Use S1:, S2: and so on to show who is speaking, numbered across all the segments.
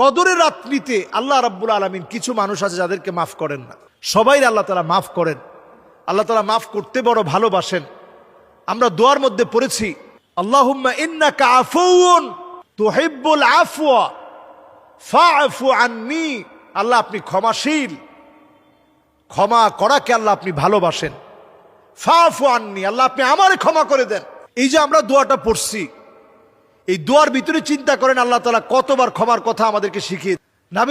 S1: কদরের রাত্রিতে আল্লাহ রাব্বুল আলমিন কিছু মানুষ আছে যাদেরকে মাফ করেন না। সবাই আল্লাহ তালা মাফ করেন। আল্লাহ তালা মাফ করতে বড় ভালোবাসেন। আমরা দোয়ার মধ্যে পড়েছি, আল্লাহুম্মা ইন্নাকা আফুউন তুহিব্বুল আফওয়া, ফাআফু আন্নি। আল্লাহ আপনি ক্ষমাশীল। ক্ষমা করাকে আল্লাহ আপনি ভালোবাসেন। ফাফু আননি, আল্লাহ আপনি আমারে ক্ষমা করে দেন। এই যে আমরা দোয়াটা পড়ছি এই দোয়ার ভিতরে চিন্তা করেন আল্লাহ তালা কতবার ক্ষমার কথা আমাদেরকে শিখিয়ে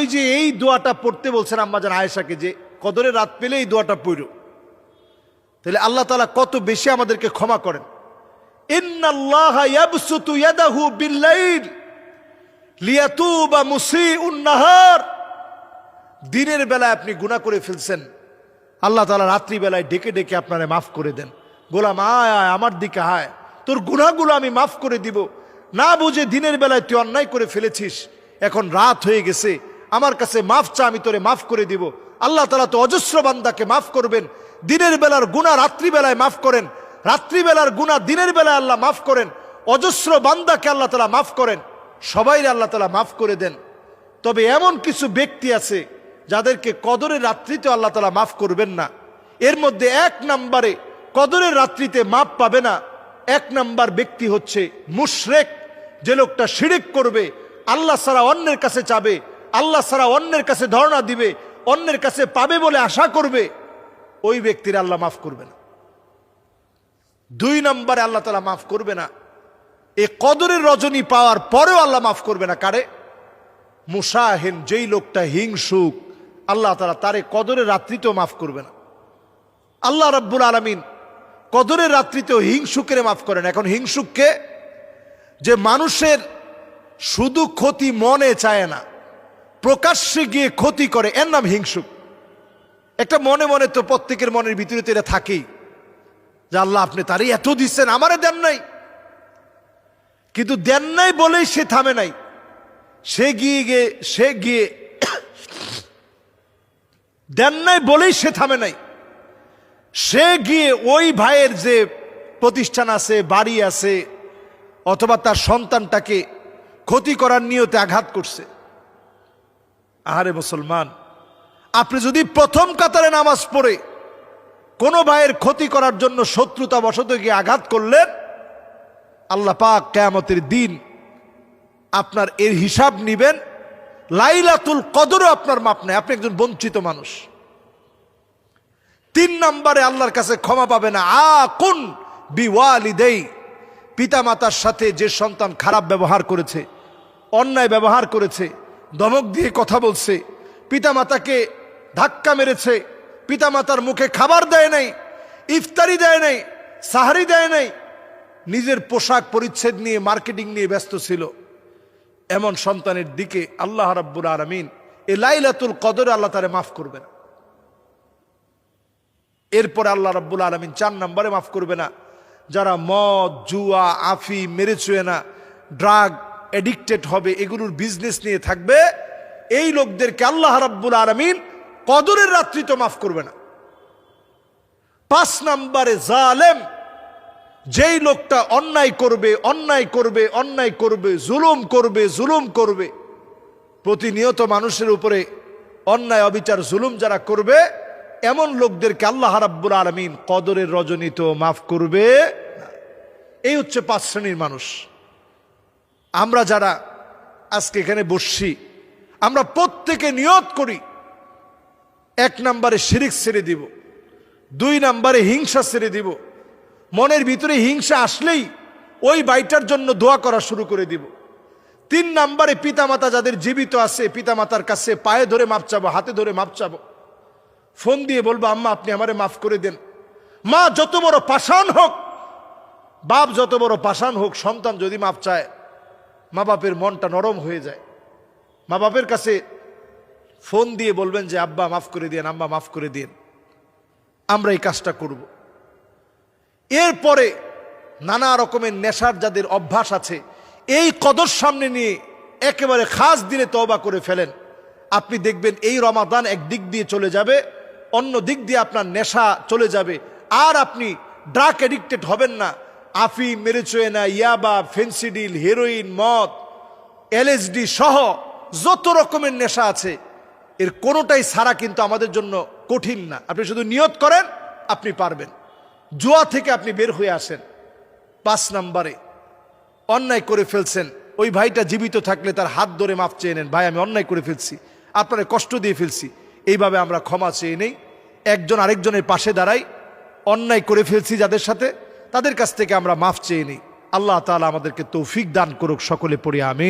S1: যে এই দোয়াটা পড়তে বলছেন আম্মাজান আয়েশাকে যে কদরের রাত পেলে এই দোয়াটা পড়ো। তাহলে আল্লাহ তালা কত বেশি আমাদেরকে ক্ষমা করেন। দিনের বেলায় আপনি গুণা করে ফেলছেন। আল্লাহ তালা রাত্রিবেলায় ডেকে ডেকে আপনারে মাফ করে দেন। গোলাম আয় আয় আমার দিকে আয়। তোর গুণাগুলো আমি মাফ করে দিব। না বুঝে দিনের বেলায় তুই অন্যায় করে ফেলেছিস। এখন রাত হয়ে গেছে। আমার কাছে মাফ চা, আমি তোরে মাফ করে দিব। আল্লাহ তালা তো অজস্র বান্দাকে মাফ করবেন। দিনের বেলার গুণা রাত্রিবেলায় মাফ করেন। রাত্রিবেলার গুণা দিনের বেলায় আল্লাহ মাফ করেন। অজস্র বান্দাকে আল্লাহ তালা মাফ করেন। সবাই আল্লাহ তালা মাফ করে দেন। তবে এমন কিছু ব্যক্তি আছে, যাদেরকে কদরের রাত্রিতে আল্লাহ তালা মাফ করবেন না। এর মধ্যে এক নাম্বারে কদরের রাত্রিতে মাফ পাবে না। এক নাম্বার ব্যক্তি হচ্ছে মুশরেক। যে লোকটা শিরিক করবে, আল্লাহ সারা অন্যের কাছে চাবে, আল্লাহ সারা অন্যের কাছে ধর্ণা দিবে, অন্যের কাছে পাবে বলে আশা করবে, ওই ব্যক্তির আল্লাহ মাফ করবে না। দুই নম্বরে আল্লাহ তালা মাফ করবে না। এ কদরের রজনী পাওয়ার পরেও আল্লাহ মাফ করবে না। কারে? মুসাহেন, যেই লোকটা হিংসুক, আল্লাহ তালা তারে কদরের রাত্রিতেও মাফ করবে না। আল্লাহ রব্বুল আলমিন কদরের রাত্রিতেও হিংসুকের মাফ করেন। এখন হিংসুককে যে মানুষের শুধু ক্ষতি মনে চায় না, প্রকাশ্যে গিয়ে ক্ষতি করে, এর নাম হিংসুক। একটা মনে মনে তো প্রত্যেকের মনের ভিতরে তো এটা থাকেই, যে আল্লাহ আপনি তারই এত দিচ্ছেন, আমারে দেন নাই। কিন্তু দেন নাই বলেই সে থামে নাই। সে গিয়ে গিয়ে, সে গিয়ে দেন নাই বলেই সে থামে নাই। সে গিয়ে ওই ভাইয়ের যে প্রতিষ্ঠান আছে, বাড়ি আছে অথবা তার সন্তানটাকে ক্ষতি করার নিয়তে আঘাত করছে। আহারে মুসলমান, আপনি যদি প্রথম কাতারে নামাজ পড়ে কোনো ভাইয়ের ক্ষতি করার জন্য শত্রুতা বশত গিয়ে আঘাত করলেন, আল্লাহ পাক কেয়ামতের দিন আপনার এর হিসাব নিবেন, লাইলাতুল কদরও আপনার মাপ নেই আপনি একজন বঞ্চিত মানুষ। তিন নম্বরে আল্লাহর কাছে ক্ষমা পাবে না। আ কোন বিওয়ালিদেই। পিতা মাতার সাথে যে সন্তান খারাপ ব্যবহার করেছে, অন্যায় ব্যবহার করেছে, দমক দিয়ে কথা বলছে পিতা মাতাকে ধাক্কা মেরেছে পিতা মাতার মুখে খাবার দেয় নাই, ইফতারি দেয় নাই, সাহারি দেয় নাই, নিজের পোশাক পরিচ্ছেদ নিয়ে, মার্কেটিং নিয়ে ব্যস্ত ছিল। এমন সন্তানের দিকে আল্লাহ রাব্বুল আলমিন এ লাইলাতুল কদর আল্লাহ তারে মাফ করবে না। এরপরে আল্লাহ রাব্বুল আলমিন চার নম্বরে মাফ করবে না। যারা মদ, জুয়া, আফি মেরে চুয়ে না ড্রাগ এডিক্টেড হবে, এগুলোর বিজনেস নিয়ে থাকবে, এই লোকদেরকে আল্লাহ রাব্বুল আলমিন কদরের রাত্রি তো মাফ করবে না পাঁচ নাম্বারে জালেম, যেই লোকটা অন্যায় করবে অন্যায় করবে অন্যায় করবে, জুলুম করবে জুলুম করবে, প্রতিনিয়ত মানুষের উপরে অন্যায়, অবিচার, জুলুম যারা করবে, এমন লোকদেরকে আল্লাহ রাব্বুল আলমিন কদরের রজনীত মাফ করবে। এই হচ্ছে পাঁচ শ্রেণির মানুষ। আমরা যারা আজকে এখানে বসছি, আমরা প্রত্যেকে নিয়ত করি, এক নম্বরে শিরিক ছেড়ে দিব, দুই নম্বরে হিংসা ছেড়ে দিব, মনের ভিতরে হিংসা আসলেই ওই বাইটার জন্য দোয়া করা শুরু করে দিব। তিন নম্বরে পিতামাতা যাদের জীবিত আছে, পিতামাতার কাছে পায়ে ধরে মাপ চাবো, হাতে ধরে মাপ চাবো। ফোন দিয়ে বলব, আম্মা, আপনি আমারে মাফ করে দেন। মা, যত বড় পাষাণ হোক বাপ যত বড় পাষাণ হোক, সন্তান যদি মাপ চায়, মা বাপের মনটা নরম হয়ে যায়। মা বাপের কাছে ফোন দিয়ে বলবেন যে, আব্বা, মাফ করে দিন আম্মা, মাফ করে দিন আমরা এই কাজটা করব। এরপরে নানা রকমের নেশার যাদের অভ্যাস আছে, এই কদর সামনে নিয়ে একেবারে খাস দিনে তওবা করে ফেলেন। আপনি দেখবেন এই রমাদান এক দিক দিয়ে চলে যাবে, অন্য দিক দিয়ে আপনার নেশা চলে যাবে। আর আপনি ড্রাগ এডিক্টেড হবেন না। আফি মেরেচোয়েনা ইয়াবা, ফেন্সিডিল, হেরোইন, মদ, এলএসডি সহ যত রকমের নেশা আছে, এর কোনোটাই ছাড়া কিন্তু আমাদের জন্য কঠিন না। আপনি শুধু নিয়ত করেন, আপনি পারবেন। জুয়া থেকে আপনি বের হয়ে আসেন। পাঁচ নাম্বারে অন্যায় করে ফেলছেন। ওই ভাইটা জীবিত থাকলে তার হাত ধরে মাপ চেয়ে নেন, ভাই, আমি অন্যায় করে ফেলছি। আপনারে কষ্ট দিয়ে ফেলছি। এইভাবে আমরা ক্ষমা চেয়ে নেই। একজন আরেকজনের পাশে দাঁড়াই। অন্যায় করে ফেলছি যাদের সাথে। তাদের কাছ থেকে আমরা মাফ চেয়ে নিই। আল্লাহ তালা আমাদেরকে তৌফিক দান করুক সকলে পড়ে আমি